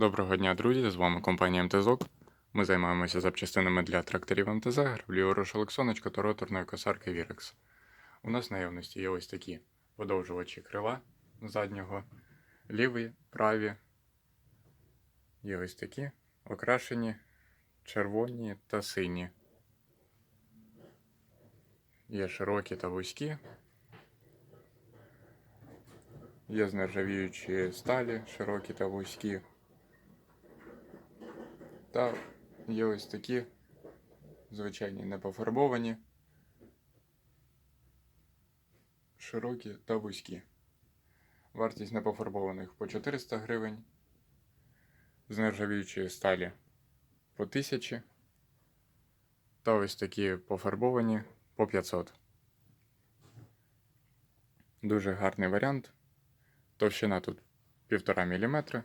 Доброго дня, друзі! З вами компанія МТЗОК. Ми займаємося запчастинами для тракторів МТЗ, граблі Орошолок Сонечка та роторної косарки Вірекс. У нас в наявності є ось такі подовжувачі крила заднього, ліві, праві. Є ось такі окрашені, червоні та сині. Є широкі та вузькі. Є з нержавіючої сталі, широкі та вузькі. Та є ось такі звичайні непофарбовані, широкі та вузькі. Вартість непофарбованих по 400 гривень, з нержавіючої сталі по 1000 та ось такі пофарбовані по 500. Дуже гарний варіант. Товщина тут 1,5 мм.